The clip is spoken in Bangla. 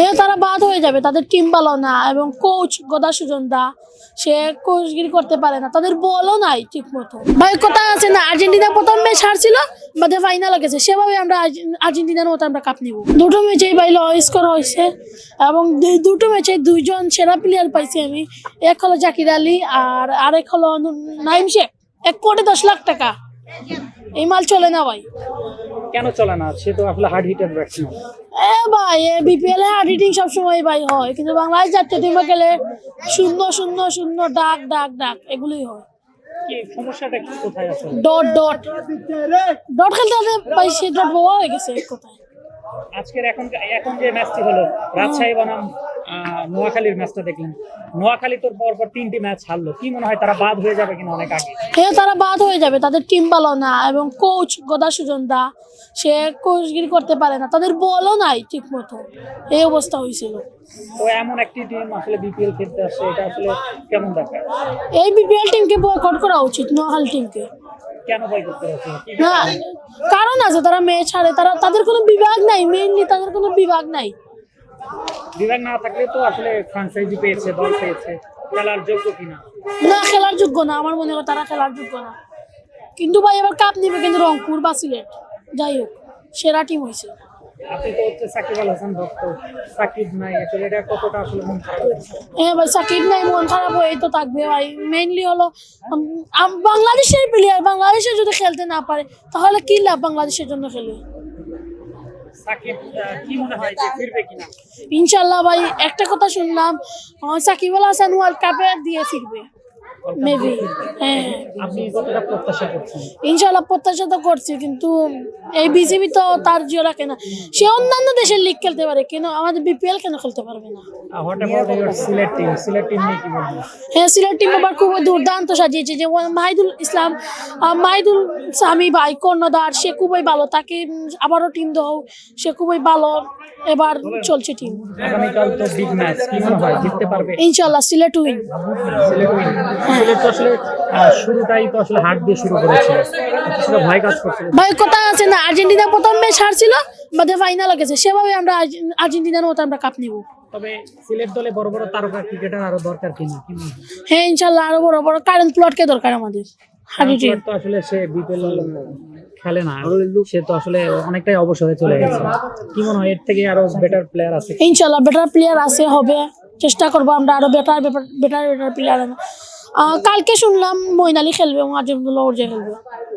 হ্যাঁ তারা বাদ হয়ে যাবে। তাদের টিম ভালো না এবং কোচ গদা সুজন দা, সে কোচগিরি করতে পারে না। তাদের বলও নাই ঠিক মতো ভাই, কথা আছে না? আর্জেন্টিনা প্রথম ম্যাচ হারছিল, বাদে ফাইনাল গেছে। সেভাবে আমরা আর্জেন- আর্জেন্টিনার মতো আমরা কাপ নিব। দুটো ম্যাচেই ভাই ল স্কোর হয়েছে এবং দুটো ম্যাচে দুইজন সেরা প্লেয়ার পাইছি আমি। এক হলো জাকির আলী আর আরেক হলো নাইম শেখ। এক কোটি দশ লাখ টাকা। এই মাল চলে না ভাই। কেন চলে না? সে তো আসলে হার্ড হিটার ব্যাটসম্যান এ ভাই এ বিপিএল এ এডিটিং সবসময় ভাই হয় কিন্তু বাংলাদেশ জাতীয় টিমে গেলে শূন্য শূন্য শূন্য ডাক ডাক ডাক এগুলোই হয়। কি সমস্যাটা কি কোথায় আছে? Dot dot. ডট খেলতে খেলতে ভাই সে ডট বোয়া হয়ে গেছে এক আজকের এখন এখন যে ম্যাচটি হলো রাজশাহী বনাম নোয়াখালীর ম্যাচটা দেখলেন। নোয়াখালী তোর পর পর তিনটি ম্যাচ হারলো। কি মনে হয় তারা বাদ হয়ে যাবে কিনা অনেক আগে? হ্যাঁ তারা বাদ হয়ে যাবে। তাদের টিম ভালো না এবং কোচ গদা সুজন দা সে কোচগিরি করতে পারে না। তাদের বলও নাই ঠিক মতো এই অবস্থা হয়েছিল। তো এমন একটি টিম আসলে বিপিএল খেলতে আসছে এটা আসলে কেমন দেখায়? এই বিপিএল টিমকে বয়কট করা উচিত নোয়াখাল টিমকে কেন না কারণ আছে তারা ম্যাচ হারে। তারা তাদের কোনো বিভাগ নাই মেইনলি তাদের কোনো বিভাগ নাই। বিভাগ না থাকলে তো আসলে ফ্রাঞ্চাইজি পেয়েছে দল পেয়েছে। খেলার যোগ্য কিনা? না খেলার যোগ্য না। আমার মনে হয় তারা খেলার যোগ্য না। কিন্তু ভাই এবার কাপ নিবে কিন্তু রংপুর বা সিলেট। যাই হোক সেরা টিম হয়েছে আপনি তো হচ্ছে সাকিব আল হাসান ভক্ত। সাকিব নাই আসলে এটা কতটা আসলে মন খারাপ হয়েছে? হ্যাঁ ভাই সাকিব নাই মন খারাপ হয়ে তো থাকবে ভাই। মেইনলি হলো বাংলাদেশের প্লেয়ার বাংলাদেশে যদি খেলতে না পারে তাহলে কি লাভ বাংলাদেশের জন্য খেলে ইনশাল্লাহ ভাই একটা কথা শুনলাম সাকিব আল হাসান ওয়ার্ল্ড কাপে দিয়ে ফিরবে। মেবি হ্যাঁ। আপনি কতটা প্রত্যাশা করছেন? ইনশাল্লাহ প্রত্যাশা তো করছি কিন্তু এই বিসিবি তো তার জিও রাখে না। সে অন্যান্য দেশের লিগ খেলতে পারে কেন আমাদের বিপিএল কেন খেলতে পারবে না? What about your Sylhet team Sylhet team নিয়ে কি বলবেন? হ্যাঁ সিলেট টিম আবার খুব দুর্দান্ত সাজিয়েছে যে মাহিদুল ইসলাম মাহিদুল সামি ভাই কর্ণধার সে খুবই ভালো তাকে আবারও টিম দাও সে খুবই ভালো এবার চলছে টিম আগামীকাল তো বিগ ম্যাচ কি মনে হয়? জিততে পারবে? ইনশাল্লাহ সিলেট উইন সিলেট উইন সিলেট তো আসলে শুরুটাই তো আসলে হাট দিয়ে শুরু করেছিল কিছুটা ভয় কাজ করছিল ভাই কথা আছে না? আর্জেন্টিনা প্রথম ম্যাচ হারছিল বাদে ফাইনাল গেছে। সেভাবে আমরা আর্জেন্টিনার মতো আমরা কাপ নিব। তবে সিলেট দলে বড় বড় তারকা ক্রিকেটার আরও দরকার কিনা কি হয়? ইনশাল্লাহ আরও বড় বড় কারেন্ট প্লটকে দরকার আমাদের। হাডি টিম তারপর তো আসলে সে বিপিএল খেলে না। সে তো আসলে অনেকটাই অবসরে চলে গেছে। কি মনে হয় এর থেকে আরও বেটার প্লেয়ার আছে? ইনশাল্লাহ বেটার প্লেয়ার আছে হবে। চেষ্টা করব আমরা আরও বেটার বেটার বেটার প্লেয়ার কালকে শুনলাম মইনালি খেলবে এবং আজমদুল্লাহ ওরজা খেলবে।